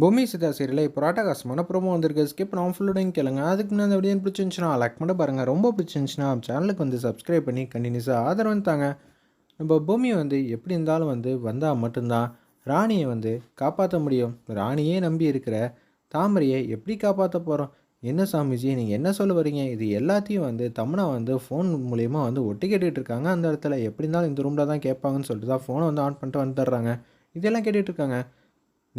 பூமி சிதா சீரியலில் இப்போ காசு ப்ரோமோ வந்திருக்கு. ஸ்கிப் நான் ஃபுல்லோடையும் கேளுங்க அதுக்கு முன்னாடி அந்த வீடியோ பிடிச்சிருந்துச்சுன்னா லைக் பண்ண பாருங்கள் ரொம்ப பிடிச்சிருந்துச்சுன்னா சேனலுக்கு வந்து சப்ஸ்கிரைப் பண்ணி கண்டினியூஸாக ஆதரவு தாங்க. நம்ம பூமி வந்து எப்படி இருந்தாலும் வந்து வந்தால் மட்டும்தான் ராணியை வந்து காப்பாற்ற முடியும். ராணியே நம்பி இருக்கிற தாமரையை எப்படி காப்பாற்ற போகிறோம் என்ன சாமிஜி நீங்கள் என்ன சொல்ல வரீங்க இது எல்லாத்தையும் வந்து தமனா வந்து ஃபோன் மூலயமா வந்து ஒட்டி கேட்டுட்டு இருக்காங்க. அந்த இடத்துல எப்படி இருந்தாலும் இந்த ரூமில் தான் கேட்பாங்கன்னு சொல்லிட்டு தான் ஃபோனை வந்து ஆன் பண்ணிட்டு வந்துடுறாங்க. இதெல்லாம் கேட்டுட்டு இருக்காங்க.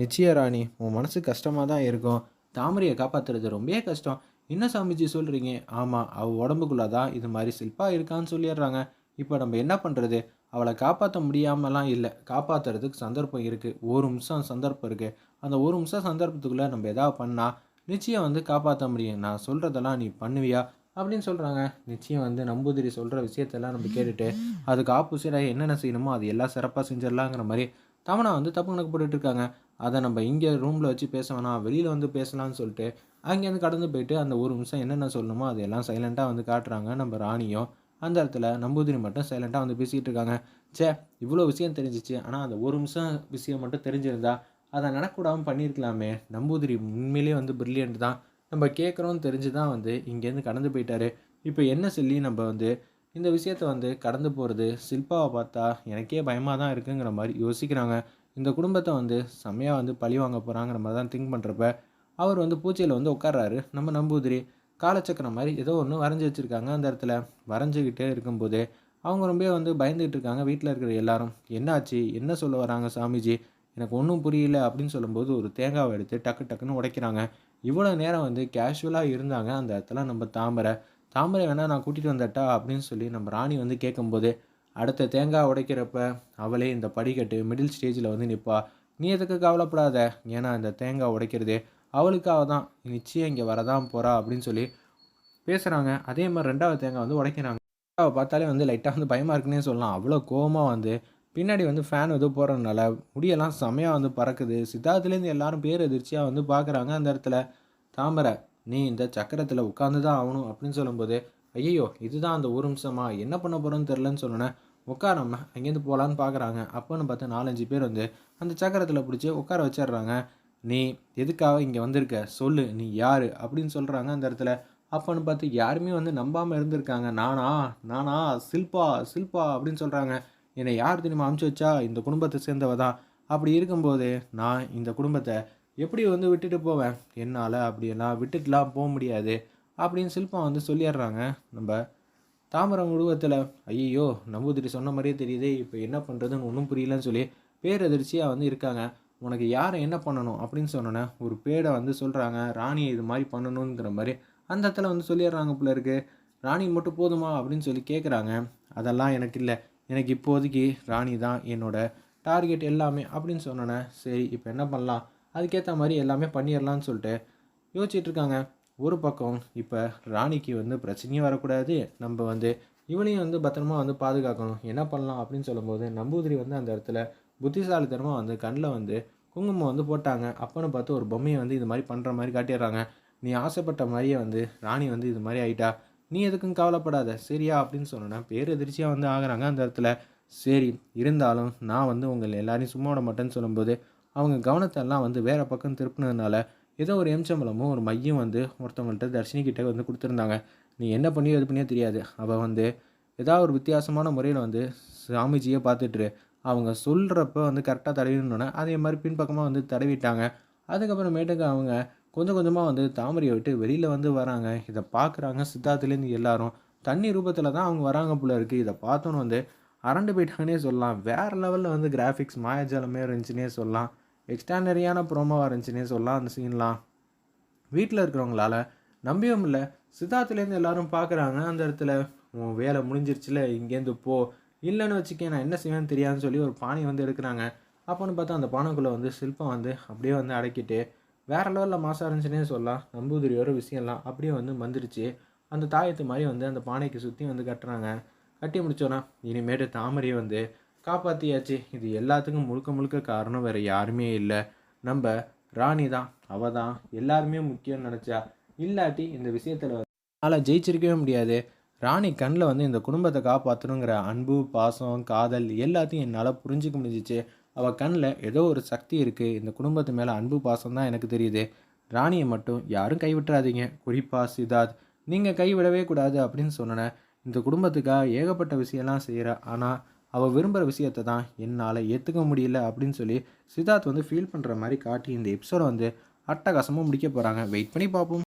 நிச்சய ராணி உன் மனசு கஷ்டமாக தான் இருக்கும். தாமரையை காப்பாற்றுறது ரொம்பவே கஷ்டம். என்ன சாமிஜி சொல்கிறீங்க ஆமாம் அவள் உடம்புக்குள்ளே தான் இது மாதிரி சில்பா இருக்கான்னு சொல்லிடுறாங்க. இப்போ நம்ம என்ன பண்ணுறது அவளை காப்பாற்ற முடியாமலாம் இல்லை. காப்பாற்றுறதுக்கு சந்தர்ப்பம் இருக்குது ஒரு நிமிஷம் சந்தர்ப்பம் இருக்குது அந்த ஒரு நிமிஷம் சந்தர்ப்பத்துக்குள்ளே நம்ம எதாவது பண்ணால் நிச்சயம் வந்து காப்பாற்ற முடியும். நான் சொல்கிறதெல்லாம் நீ பண்ணுவியா? அப்படின்னு சொல்கிறாங்க நிச்சயம் வந்து நம்பூதிரி சொல்கிற விஷயத்தெல்லாம் நம்ம கேட்டுட்டு அதுக்கு ஆப்போசிட்டாக என்னென்ன செய்யணுமோ அது எல்லாம் சிறப்பாக செஞ்சிடலாங்கிற மாதிரி தமனா வந்து தப்பு கணக்கு போட்டுட்ருக்காங்க அதை நம்ம இங்கே ரூமில் வச்சு பேச வேணாம் வெளியில் வந்து பேசலாம்னு சொல்லிட்டு அங்கேருந்து கடந்து போயிட்டு அந்த ஒரு நிமிஷம் என்னென்ன சொல்லணுமோ அதெல்லாம் சைலண்ட்டாக வந்து காட்டுறாங்க. நம்ம ராணியும் அந்த இடத்துல நம்பூதிரி மட்டும் சைலண்ட்டாக வந்து பேசிகிட்டு இருக்காங்க. சே இவ்வளோ விஷயம் தெரிஞ்சிச்சு. ஆனால் அந்த ஒரு நிமிஷம் விஷயம் மட்டும் தெரிஞ்சிருந்தா அதை நடக்கூடாமல் பண்ணியிருக்கலாமே. நம்பூதிரி உண்மையிலே வந்து பிரில்லியன்ட் தான். நம்ம கேட்குறோன்னு தெரிஞ்சு தான் வந்து இங்கேருந்து கடந்து போயிட்டாரு. இப்போ என்ன சொல்லி நம்ம வந்து இந்த விஷயத்த வந்து கடந்து போகிறது சில்பாவை பார்த்தா எனக்கே பயமாக தான் இருக்குங்கிற மாதிரி யோசிக்கிறாங்க. இந்த குடும்பத்தை வந்து செம்மையாக வந்து பழி வாங்க போகிறாங்கிற மாதிரி தான் திங்க் பண்ணுறப்ப அவர் வந்து பூச்சியில் வந்து உட்கார்றாரு. நம்ம நம்பூதிரி காலச்சக்கரம் மாதிரி ஏதோ ஒன்று வரைஞ்சி வச்சுருக்காங்க. அந்த இடத்துல வரைஞ்சிக்கிட்டே இருக்கும்போது அவங்க ரொம்ப வந்து பயந்துகிட்டு இருக்காங்க. வீட்டில் இருக்கிற எல்லாரும் என்னாச்சு? என்ன சொல்ல வராங்க சாமிஜி? எனக்கு ஒன்றும் புரியல. அப்படின்னு சொல்லும்போது ஒரு தேங்காவை எடுத்து டக்கு டக்குன்னு உடைக்கிறாங்க. இவ்வளோ நேரம் வந்து கேஷுவலாக இருந்தாங்க. அந்த இடத்துல நம்ம தாமரை தாமரை வேணால் நான் கூட்டிகிட்டு வந்துட்டா? அப்படின்னு சொல்லி நம்ம ராணி வந்து கேட்கும்போது அடுத்த தேங்காய் உடைக்கிறப்ப அவளே இந்த படிக்கட்டு மிடில் ஸ்டேஜில் வந்து நிற்பா நீ எதுக்கு கவலைப்படாத? ஏன்னா இந்த தேங்காய் உடைக்கிறது அவளுக்காக தான். நிச்சயம் இங்கே வரதான் போகிறா அப்படின்னு சொல்லி பேசுகிறாங்க அதே மாதிரி ரெண்டாவது தேங்காய் வந்து உடைக்கிறாங்க. தேங்காவை பார்த்தாலே வந்து லைட்டாக வந்து பயமாக இருக்குன்னே சொல்லலாம். அவ்வளோ கோபமாக வந்து பின்னாடி வந்து ஃபேன் எதுவும் போகிறதுனால முடியெல்லாம் செமையாக வந்து பறக்குது. சித்தார்த்துலேருந்து எல்லாரும் பேர் எதிர்ச்சியாக வந்து பார்க்குறாங்க அந்த இடத்துல. தாமரை நீ இந்த சக்கரத்தில் உட்காந்து தான் ஆகணும் அப்படின்னு சொல்லும்போது ஐயோ இதுதான் அந்த ஒரு நிமிஷமா என்ன பண்ண போகிறோன்னு தெரிலன்னு சொன்னோன்னே உட்காரம்மா அங்கேருந்து போகலான்னு பார்க்குறாங்க. அப்போன்னு பார்த்து நாலஞ்சு பேர் வந்து அந்த சக்கரத்தில் பிடிச்சி உட்கார வச்சிடுறாங்க. நீ எதுக்காக இங்கே வந்திருக்க? சொல்லு நீ யார்? அப்படின்னு சொல்கிறாங்க அந்த இடத்துல. அப்போன்னு பார்த்து யாருமே வந்து நம்பாமல் இருந்திருக்காங்க. நானா? நானா? சில்பா? சில்பா? அப்படின்னு சொல்கிறாங்க என்னை யார் தெரியுமா அமுச்சு வச்சா? இந்த குடும்பத்தை சேர்ந்தவ தான். அப்படி இருக்கும்போது நான் இந்த குடும்பத்தை எப்படி வந்து விட்டுட்டு போவேன்? என்னால் அப்படியெல்லாம் விட்டுட்டுலாம் போக முடியாது. அப்படின்னு சில்பம் வந்து சொல்லிடுறாங்க நம்ம தாமரம் உருவத்தில் ஐயோ நம்பூதிரி சொன்ன மாதிரியே தெரியுதே இப்போ என்ன பண்ணுறதுன்னு ஒன்றும் புரியலன்னு சொல்லி பேரதிர்ச்சியாக வந்து இருக்காங்க. உனக்கு யாரை என்ன பண்ணணும் அப்படின்னு சொன்னோன்னே ஒரு பேடை வந்து சொல்கிறாங்க ராணியை இது மாதிரி பண்ணணுங்கிற மாதிரி அந்த இடத்துல வந்து சொல்லிடுறாங்க போல இருக்கு. ராணி மட்டும் போதுமா அப்படின்னு சொல்லி கேட்குறாங்க அதெல்லாம் எனக்கு இல்லை. எனக்கு இப்போதைக்கு ராணி தான் என்னோட டார்கெட் எல்லாமே அப்படின்னு சொன்னோன்னே சரி இப்போ என்ன பண்ணலாம்? அதுக்கேற்ற மாதிரி எல்லாமே பண்ணிடலான்னு சொல்லிட்டு யோசிச்சுட்டு இருக்காங்க. ஒரு பக்கம் இப்போ ராணிக்கு வந்து பிரச்சனையும் வரக்கூடாது. நம்ம வந்து இவனையும் வந்து பத்திரமா வந்து பாதுகாக்கணும். என்ன பண்ணலாம் அப்படின்னு சொல்லும்போது நம்பூதிரி வந்து அந்த இடத்துல புத்திசாலித்தனமாக வந்து கண்ணில் வந்து குங்குமம் வந்து போட்டாங்க. அப்போன்னு பார்த்து ஒரு பொம்மையை வந்து இது மாதிரி பண்ணுற மாதிரி காட்டிடுறாங்க. நீ ஆசைப்பட்ட மாதிரியே வந்து ராணி வந்து இது மாதிரி ஆயிட்டா. நீ எதுக்கும் கவலைப்படாத. சரியா அப்படின்னு சொன்னோன்னா பேரெதிர்ச்சியாக வந்து ஆகிறாங்க அந்த இடத்துல. சரி இருந்தாலும் நான் வந்து உங்களை எல்லாரையும் சும்மா விட மாட்டேன்னு சொல்லும்போது அவங்க கவனத்தெல்லாம் வந்து வேறு பக்கம் திருப்பினதுனால ஏதோ ஒரு எம்சம்பளமும் ஒரு மையம் வந்து ஒருத்தவங்கள்ட்ட தர்ஷினி கிட்டே வந்து கொடுத்துருந்தாங்க. நீ என்ன பண்ணியோ எது பண்ணியோ தெரியாது. அவள் வந்து ஏதாவது ஒரு வித்தியாசமான முறையில் வந்து சாமிஜியை பார்த்துட்டு அவங்க சொல்கிறப்ப வந்து கரெக்டாக தடவிடணுன்னே அதே மாதிரி பின்பக்கமாக வந்து தடவிட்டாங்க. அதுக்கப்புறமேட்டுக்கு அவங்க கொஞ்சம் கொஞ்சமாக வந்து தாமரையை விட்டு வெளியில் வந்து வராங்க. இதை பார்க்குறாங்க சித்தார்த்துலேருந்து எல்லாரும். தண்ணி ரூபத்தில் தான் அவங்க வராங்க போல இருக்குது இதை பார்த்தோன்னு வந்து அரண்டு போயிட்டாங்கன்னே சொல்லலாம். வேறு லெவலில் வந்து கிராஃபிக்ஸ் மாயாஜாலமே இருந்துச்சுன்னே சொல்லலாம். எக்ஸ்டாண்டரியான ப்ரோமோவாக இருந்துச்சுன்னே சொல்லலாம் அந்த சீன்லாம் வீட்டில் இருக்கிறவங்களால நம்பியும் இல்லை சித்தார்த்துலேருந்து எல்லாரும் பார்க்குறாங்க அந்த இடத்துல உன் வேலை முடிஞ்சிருச்சுல இங்கேருந்து போ. இல்லைன்னு வச்சுக்கேன் நான் என்ன செய்வேன்னு தெரியாதுன்னு சொல்லி ஒரு பானை வந்து எடுக்கிறாங்க. அப்போன்னு பார்த்தா அந்த பானைக்குள்ளே வந்து சில்பம் வந்து அப்படியே வந்து அடக்கிட்டு வேறு லெவலில் மாசாக இருந்துச்சுன்னே சொல்லலாம். நம்பூதிரியோட விஷயம்லாம் அப்படியே வந்து வந்துருச்சு அந்த தாயத்து மாதிரி வந்து அந்த பானைக்கு சுற்றி வந்து கட்டுறாங்க. கட்டி முடிச்சோன்னா இனிமேட்டு தாமரையை வந்து காப்பாற்றியாச்சு இது எல்லாத்துக்கும் முழுக்க முழுக்க காரணம் வேறு யாருமே இல்லை. நம்ம ராணி தான் அவள் தான் எல்லாருமே முக்கியம்னு நினச்சா. இல்லாட்டி இந்த விஷயத்தில் அதனால் ஜெயிச்சிருக்கவே முடியாது. ராணி கண்ணில் வந்து இந்த குடும்பத்தை காப்பாற்றணுங்கிற அன்பு பாசம் காதல் எல்லாத்தையும் என்னால் புரிஞ்சிக்க முடிஞ்சிச்சு. அவள் கண்ணில் ஏதோ ஒரு சக்தி இருக்குது இந்த குடும்பத்து மேலே அன்பு பாசம் தான் எனக்கு தெரியுது. ராணியை மட்டும் யாரும் கைவிட்டுறாதீங்க. குறிப்பாக சிதாத் நீங்கள் கைவிடவே கூடாது அப்படின்னு சொன்னேன். இந்த குடும்பத்துக்காக ஏகப்பட்ட விஷயம்லாம் செய்கிறா ஆனால் அவள் விரும்புகிற விஷயத்தை தான் என்னால் ஏற்றுக்க முடியல அப்படின்னு சொல்லி சித்தார்த் வந்து ஃபீல் பண்ணுற மாதிரி காட்டி இந்த எபிசோடை வந்து அட்டகாசமாக முடிக்க போகிறாங்க வெயிட் பண்ணி பார்ப்போம்